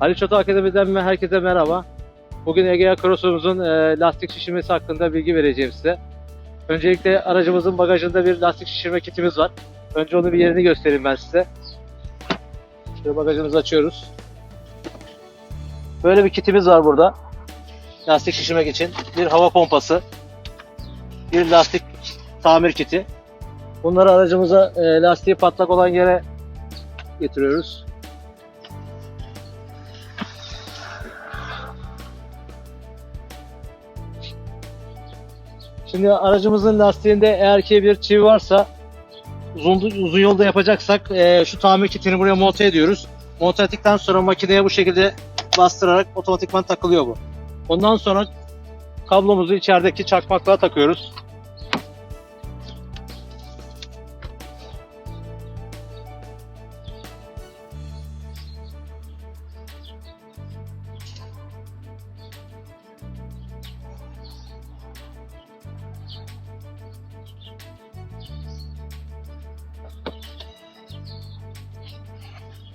Ali Çoto Akademi'den mi herkese merhaba. Bugün Egea Cross'umuzun e, lastik şişirmesi hakkında bilgi vereceğim size. Öncelikle aracımızın bagajında bir lastik şişirme kitimiz var. Önce onun bir yerini göstereyim ben size. Şöyle bagajımızı açıyoruz. Böyle bir kitimiz var burada. Lastik şişirmek için. Bir hava pompası. Bir lastik tamir kiti. Bunları aracımıza e, lastiği patlak olan yere getiriyoruz. Şimdi aracımızın lastiğinde eğer ki bir çivi varsa uzun, uzun yolda yapacaksak e, şu tamir kitini buraya monte ediyoruz. Monte ettikten sonra makineye bu şekilde bastırarak otomatikman takılıyor bu. Ondan sonra kablomuzu içerideki çakmaklığa takıyoruz.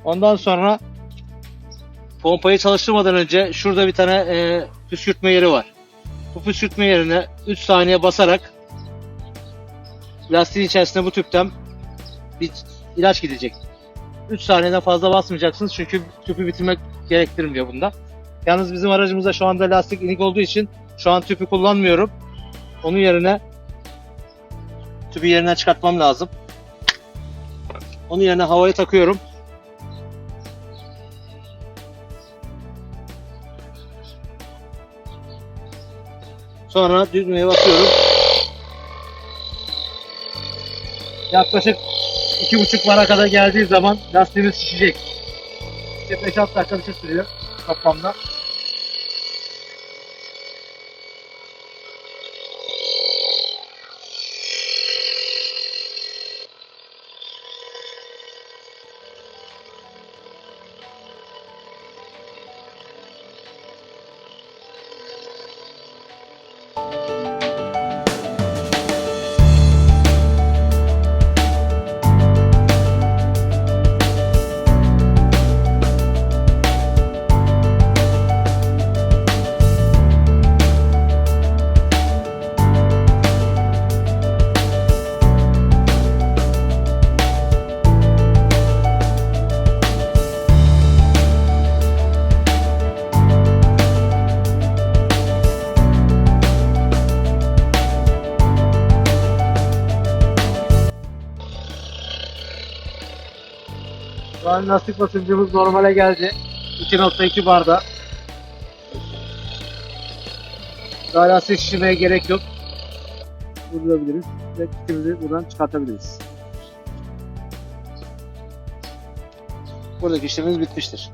Ondan sonra pompayı çalıştırmadan önce şurada bir tane e, püskürtme yeri var. Bu püskürtme yerine 3 saniye basarak lastiğin içerisine bu tüpten bir ilaç gidecek. 3 saniyeden fazla basmayacaksınız çünkü tüpü bitirmek gerektirmiyor bunda. Yalnız bizim aracımızda şu anda lastik inik olduğu için şu an tüpü kullanmıyorum. Onun yerine tüpü yerinden çıkartmam lazım. Onun yerine havayı takıyorum. Sonra düğmeye basıyorum. Yaklaşık iki buçuk bara kadar geldiği zaman lastiğimiz şişecek. İşte 5-6 dakika bir şey sürüyor toplamda. Şu an lastik basıncımız normale geldi. 2.2 barda. Daha lastik şişirmeye gerek yok. Durdurabiliriz ve kitimizi buradan çıkartabiliriz. Buradaki işlemimiz bitmiştir.